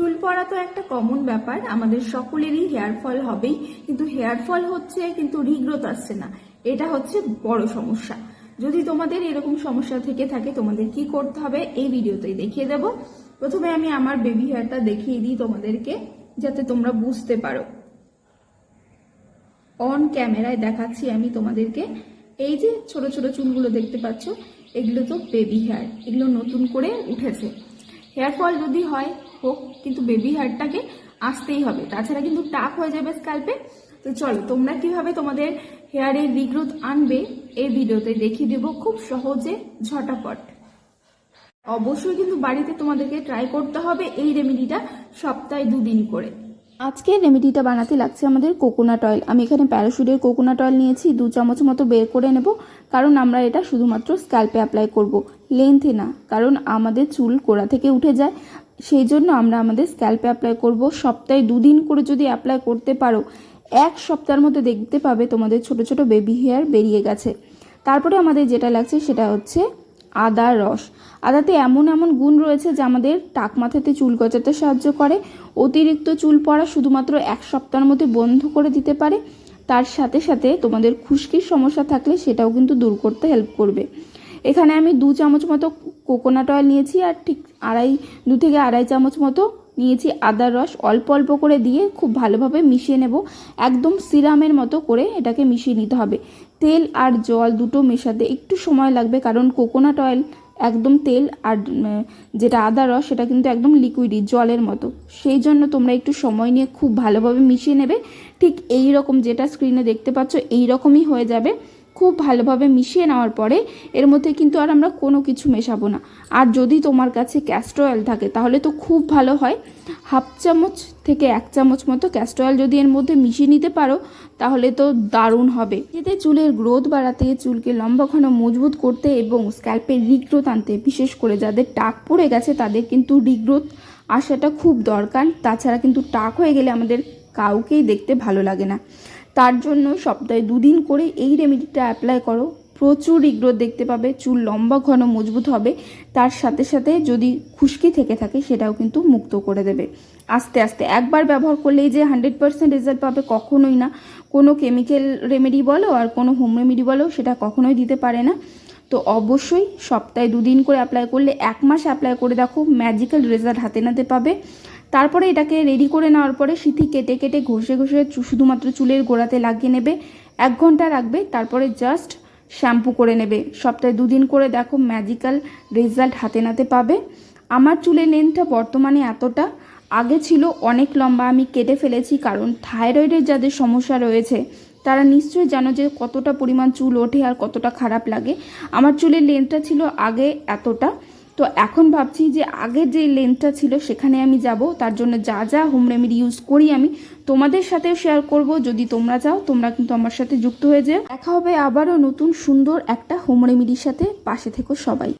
চুল পড়া তো একটা কমন ব্যাপার, আমাদের সকলেরই হেয়ার ফল হবেই, কিন্তু হেয়ার ফল হচ্ছে কিন্তু রিগ্রোথ আসছে না, এটা হচ্ছে বড় সমস্যা। যদি তোমাদের এরকম সমস্যা থেকে থাকে, তোমাদের কি করতে হবে, এই ভিডিওতেই দেখিয়ে দেব। প্রথমে আমি আমার বেবি হেয়ারটা দেখিয়ে দিই তোমাদেরকে, যাতে তোমরা বুঝতে পারো। অন ক্যামেরায় দেখাচ্ছি আমি তোমাদেরকে, এই যে ছোট ছোট চুলগুলো দেখতে পাচ্ছ, এগুলো তো বেবি হেয়ার এগুলো নতুন করে উঠেছে। হেয়ার ফল যদি হয় হোক, কিন্তু বেবি হেয়ারটাকে আসতেই হবে। তাছাড়া কিন্তু টাক হয়ে যাবে স্ক্যাল্পে তো চলো, তোমরা কীভাবে তোমাদের হেয়ারের রিগ্রোথ আনবে, এই ভিডিওতে দেখিয়ে দেবো খুব সহজে, ঝটাপট। অবশ্যই কিন্তু বাড়িতে তোমাদেরকে ট্রাই করতে হবে এই রেমেডিটা সপ্তাহে দুদিন করে। আজকে রেমেডিটা বানাতে লাগছে আমাদের কোকোনাট অয়েল আমি এখানে প্যারাশুটের কোকোনাট অয়েল নিয়েছি, দু চামচ মতো বের করে নেব, কারণ আমরা এটা শুধুমাত্র স্ক্যাল্পে অ্যাপ্লাই করব। লেন্থে না, কারণ আমাদের চুল গোড়া থেকে উঠে যায়। সেই জন্য আমরা আমাদের স্ক্যাল্পে অ্যাপ্লাই করব। সপ্তাহে দুদিন করে যদি অ্যাপ্লাই করতে পারো, এক সপ্তাহের মধ্যে দেখতে পাবে তোমাদের ছোট ছোট বেবি হেয়ার বেরিয়ে গেছে। তারপরে আমাদের যেটা লাগছে সেটা হচ্ছে আদার রস। আদাতে এমন এমন গুণ রয়েছে যা আমাদের টাক মাথাতে চুল গজাতে সাহায্য করে। অতিরিক্ত চুল পড়া শুধুমাত্র এক সপ্তাহের মধ্যে বন্ধ করে দিতে পারে। তার সাথে সাথে তোমাদের খুশকির সমস্যা থাকলে সেটাও কিন্তু দূর করতে হেল্প করবে। এখানে আমি দু চামচ মতো কোকোনাট অয়েল নিয়েছি আর ঠিক আড়াই, দু থেকে আড়াই চামচ মতো নিয়েছি আদার রস। অল্প অল্প করে দিয়ে খুব ভালোভাবে মিশিয়ে নেব। একদম সিরামের মতো করে এটাকে মিশিয়ে নিতে হবে। তেল আর জল দুটো মেশাতে একটু সময় লাগবে কারণ কোকোনাট অয়েল একদম তেল আর যেটা আদা রস সেটা কিন্তু একদম লিকুইডই জলের মতো। সেই জন্য তোমরা একটু সময় নিয়ে খুব ভালোভাবে মিশিয়ে নেবে। ঠিক এই রকম যেটা স্ক্রিনে দেখতে পাচ্ছ, এই রকমই হয়ে যাবে। খুব ভালোভাবে মিশিয়ে নেওয়ার পরে এর মধ্যে কিন্তু আর আমরা কোনো কিছু মেশাবো না। আর যদি তোমার কাছে ক্যাস্টর অয়েল থাকে, তাহলে তো খুব ভালো হয়। হাফ চামচ থেকে এক চামচ মতো ক্যাস্টর অয়েল যদি এর মধ্যে মিশিয়ে নিতে পারো, তাহলে তো দারুণ হবে। এতে চুলের গ্রোথ বাড়াতে, চুলকে লম্বা ঘন মজবুত করতে এবং স্ক্যাল্পের রিগ্রোথ আনতে, বিশেষ করে যাদের টাক পড়ে গেছে, তাদের কিন্তু রিগ্রোথ আসাটা খুব দরকার। তাছাড়া কিন্তু টাক হয়ে গেলে আমাদের কাউকেই দেখতে ভালো লাগে না। তার জন্য সপ্তাহে দুদিন করে এই রেমেডিটা অ্যাপ্লাই করো। প্রচুর রিগ্রোথ দেখতে পাবে, চুল লম্বা, ঘন, মজবুত হবে। তার সাথে সাথে যদি খুশকি থেকে থাকে, সেটাও কিন্তু মুক্ত করে দেবে। আস্তে আস্তে একবার ব্যবহার করলেই যে হান্ড্রেড পার্সেন্ট রেজাল্ট পাবে কখনোই না। কোনো কেমিক্যাল রেমেডি বলো আর কোনো হোম রেমেডি বলো, সেটা কখনোই দিতে পারে না। তো অবশ্যই সপ্তাহে দুদিন করে অ্যাপ্লাই করলে, এক মাস অ্যাপ্লাই করে দেখো ম্যাজিক্যাল রেজাল্ট হাতে নাতে পাবে। তারপরে এটাকে রেডি করে নেওয়ার পরে সিথি কেটে কেটে ঘষে ঘষে শুধুমাত্র চুলের গোড়াতে লাগিয়ে নেবে। এক ঘণ্টা রাখবে, তারপরে জাস্ট শ্যাম্পু করে নেবে। সপ্তাহে দুদিন করে দেখো ম্যাজিক্যাল রেজাল্ট হাতে নাতে পাবে। আমার চুলের লেন্থটা বর্তমানে এতটা, আগে ছিল অনেক লম্বা, আমি কেটে ফেলেছি কারণ থাইরয়েডের যাদের সমস্যা রয়েছে, তারা নিশ্চয়ই জানো যে কতটা পরিমাণ চুল ওঠে আর কতটা খারাপ লাগে। আমার চুলের লেন্থটা ছিল আগে এতটা তো এখন ভাবছি যে আগের যে লেন্থটা ছিল সেখানে আমি যাব। তার জন্য যা যা হোম রেমেডি ইউজ করি আমি, তোমাদের সাথেও শেয়ার করব। যদি তোমরা চাও, তোমরা কিন্তু আমার সাথে যুক্ত হয়ে যাও। দেখা হবে আবারও নতুন সুন্দর একটা হোম রেমেডির সাথে। পাশে থেকো সবাই।